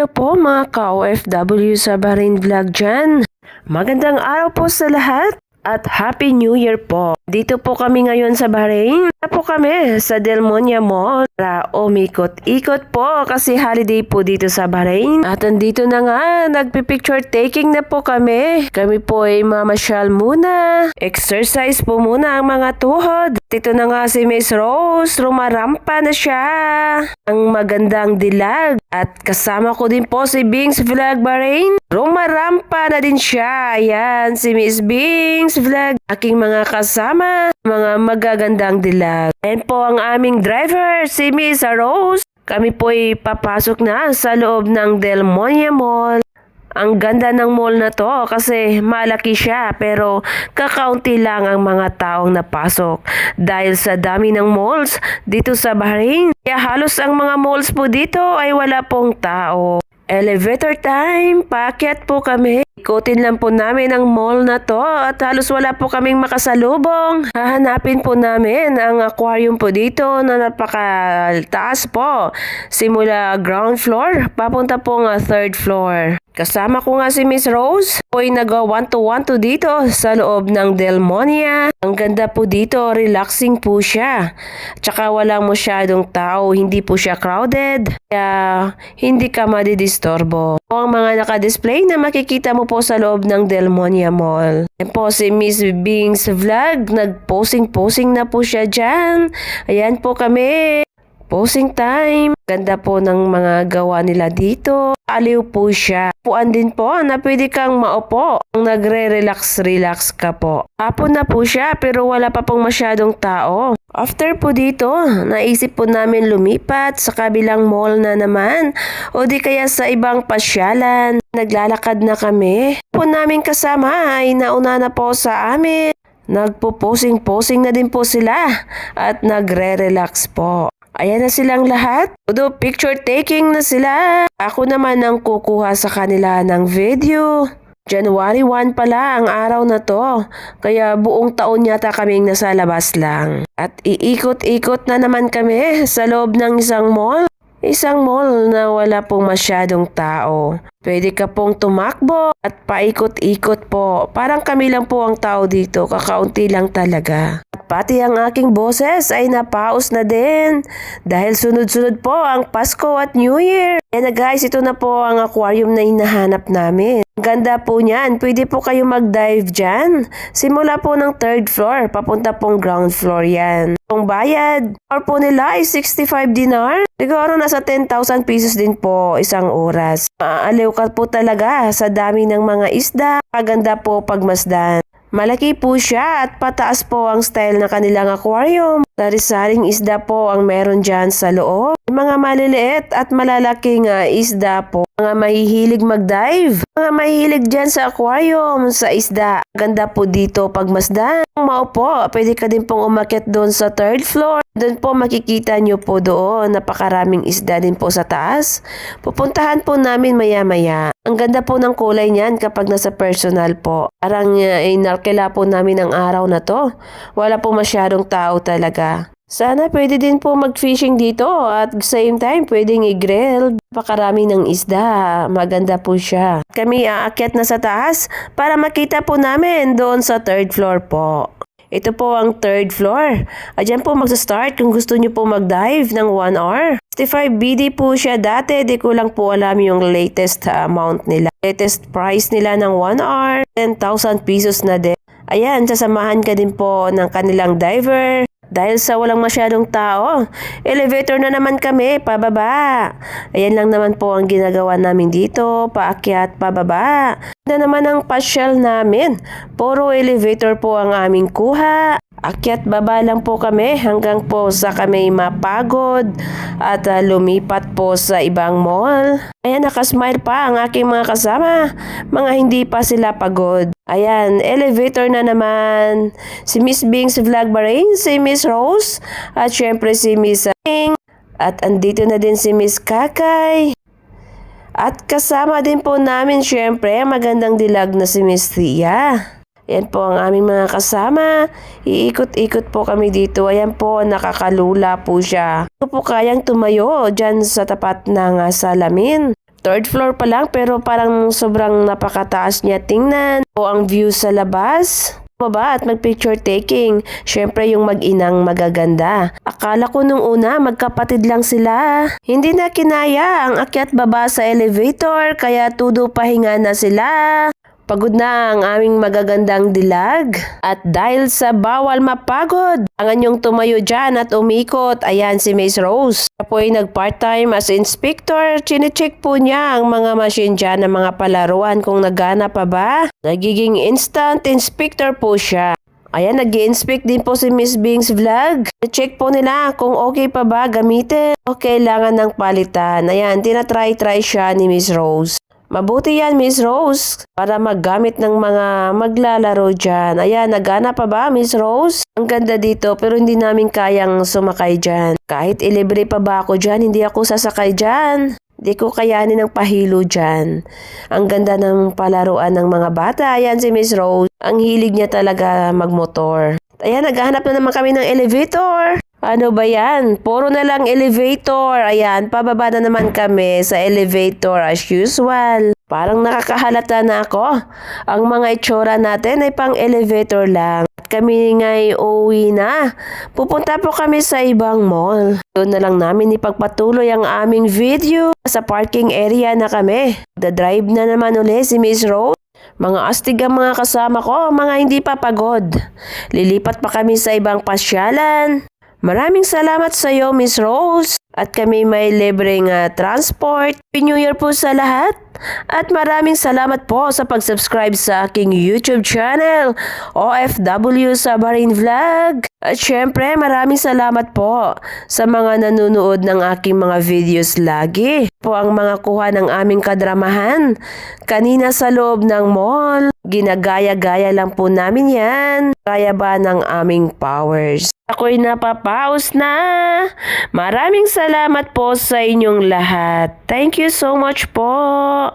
Hello po mga ka-OFW sa Bahrain Vlog dyan. Magandang araw po sa lahat at Happy New Year po. Dito po kami ngayon sa Bahrain. Dito po kami sa Delmonia Mall para umikot-ikot po kasi holiday po dito sa Bahrain. At andito na nga, nagpipicture taking na po kami. Kami po ay mamasyal muna. Exercise po muna ang mga tuhod. Dito na nga si Miss Rose, rumarampa na siya. Ang magandang dilag. At kasama ko din po si Bings Vlog Bahrain. Rumarampa na din siya. Ayan, si Miss Bings Vlog. Aking mga kasama, mga magagandang dilag. Ayan po ang aming driver, si Miss Rose. Kami po ay papasok na sa loob ng Delmonia Mall. Ang ganda ng mall na to kasi malaki siya pero kakaunti lang ang mga taong napasok dahil sa dami ng malls dito sa Bahrain. Kaya halos ang mga malls po dito ay wala pong tao. Elevator time, paakyat po kami. Ikutin lang po namin ang mall na to at halos wala po kaming makasalubong. Hahanapin po namin ang aquarium po dito na napakataas po. Simula ground floor, papunta po nga third floor. Kasama ko nga si Miss Rose. Po'y nag one to dito sa loob ng Delmonia. Ang ganda po dito, relaxing po siya. Tsaka walang masyadong tao, hindi po siya crowded. Kaya hindi ka madidistorbo. O ang mga nakadisplay na makikita mo po sa loob ng Delmonia Mall. Yan po si Miss Bing's Vlog. Nag-posing-posing na po siya dyan. Ayan po kami. Posing time. Ganda po ng mga gawa nila dito. Aliw po siya. Puan din po na pwede kang maupo. Nagre-relax-relax ka po. Hapon na po siya pero wala pa pong masyadong tao. After po dito, naisip po namin lumipat sa kabilang mall na naman o di kaya sa ibang pasyalan. Naglalakad na kami. Po namin kasama ay nauna na po sa amin. Nagpo-posing-posing na din po sila at nagre-relax po. Ayan na silang lahat. Todo picture taking na sila. Ako naman ang kukuha sa kanila ng video. January 1 pala ang araw na to. Kaya buong taon yata kaming nasa labas lang. At iikot-ikot na naman kami sa loob ng isang mall. Isang mall na wala pong masyadong tao. Pwede ka pong tumakbo at paikot-ikot po. Parang kami lang po ang tao dito, kakaunti lang talaga. At pati ang aking boses ay napaos na din. Dahil sunod-sunod po ang Pasko at New Year. Kaya na guys, ito na po ang aquarium na hinahanap namin. Ang ganda po niyan. Pwede po kayo mag-dive dyan. Simula po ng third floor, papunta pong ground floor yan. Ang bayad, or po nila ay 65 dinar. Siguro nasa 10,000 pesos din po isang oras. Maaaliw ka po talaga sa dami ng mga isda. Kaganda po pagmasdan. Malaki po siya at pataas po ang style ng kanilang aquarium. Sari-saring isda po ang meron dyan sa loob. Mga maliliit at malalaking ah, isda po. Mga mahihilig mag-dive. Mga mahihilig dyan sa aquarium, sa isda. Ganda po dito pagmasdan. Kung maupo, pwede ka din pong umakyat doon sa third floor. Doon po makikita nyo po doon. Napakaraming isda din po sa taas. Pupuntahan po namin maya-maya. Ang ganda po ng kulay niyan kapag nasa personal po. Parang uh, inarkila po namin ang araw na to. Wala po masyadong tao talaga. Sana pwede din po mag-fishing dito at same time pwedeng i-grill. Pakarami ng isda. Maganda po siya. Kami aakyat na sa taas para makita po namin doon sa third floor po. Ito po ang third floor. Ayan po magsa-start kung gusto niyo po mag-dive ng 1 hour. 65 BD po siya dati. Di ko lang po alam yung latest uh, amount nila. Latest price nila ng 1 hour. 10,000 pesos na din. Ayan, sasamahan ka din po ng kanilang diver. Dahil sa walang masyadong tao, elevator na naman kami, pababa. Ayan lang naman po ang ginagawa namin dito, paakyat, pababa. Na naman ang pasyal namin. Puro elevator po ang aming kuha. Akyat baba lang po kami hanggang po sa kami mapagod at uh, lumipat po sa ibang mall. Ayan, nakasmile pa ang aking mga kasama. Mga hindi pa sila pagod. Ayan, elevator na naman. Si Miss Bing's Vlog Bahrain, si Miss Rose, at syempre si Miss Bing. At andito na din si Miss Kakay. At kasama din po namin syempre magandang dilag na si Miss Thea. Yan po ang aming mga kasama. Iikot-ikot po kami dito. Ayan po, nakakalula po siya. Ito po kayang tumayo dyan sa tapat ng uh, salamin. Third floor pa lang pero parang sobrang napakataas niya tingnan. O ang view sa labas. Baba at mag-picture taking. Syempre yung mag-inang magaganda. Akala ko nung una magkapatid lang sila. Hindi na kinaya ang akyat baba sa elevator kaya tudo pahinga na sila. Pagod na ang aming magagandang dilag. At dahil sa bawal mapagod, ang anyong tumayo dyan at umikot, ayan si Miss Rose. Siya po ay nag-part-time as inspector. Chinecheck po niya ang mga machine dyan ng mga palaruan kung nagana pa ba. Nagiging instant inspector po siya. Ayan, nag inspect din po si Miss Bing's vlog. Check po nila kung okay pa ba gamitin o kailangan ng palitan. Ayan, tinatry-try siya ni Miss Rose. Mabuti yan, Miss Rose, para maggamit ng mga maglalaro dyan. Ayan, nagana pa ba, Miss Rose? Ang ganda dito, pero hindi namin kayang sumakay dyan. Kahit ilibre pa ba ako dyan, hindi ako sasakay dyan. Di ko kayanin ng pahilo dyan. Ang ganda ng palaruan ng mga bata. Ayan si Miss Rose. Ang hilig niya talaga magmotor. Ayan, naghahanap na naman kami ng elevator. Ano ba yan? Puro na lang elevator. Ayan, pababa na naman kami sa elevator as usual. Parang nakakahalata na ako. Ang mga itsura natin ay pang elevator lang. At kami nga'y uuwi na. Pupunta po kami sa ibang mall. Doon na lang namin ipagpatuloy ang aming video. Sa parking area na kami. The drive na naman uli si Miss Rose. Mga astig ang mga kasama ko, mga hindi pa pagod. Lilipat pa kami sa ibang pasyalan. Maraming salamat sa iyo, Miss Rose. At kami may libreng ah, transport. Happy New Year po sa lahat. At maraming salamat po sa pag-subscribe sa aking YouTube channel, OFW Sabarin Vlog. At syempre, maraming salamat po sa mga nanonood ng aking mga videos lagi. Po ang mga kuha ng aming kadramahan. Kanina sa loob ng mall, ginagaya-gaya lang po namin yan. Kaya ba ng aming powers? Ako'y napapaus na. Maraming salamat po sa inyong lahat. Thank you so much po.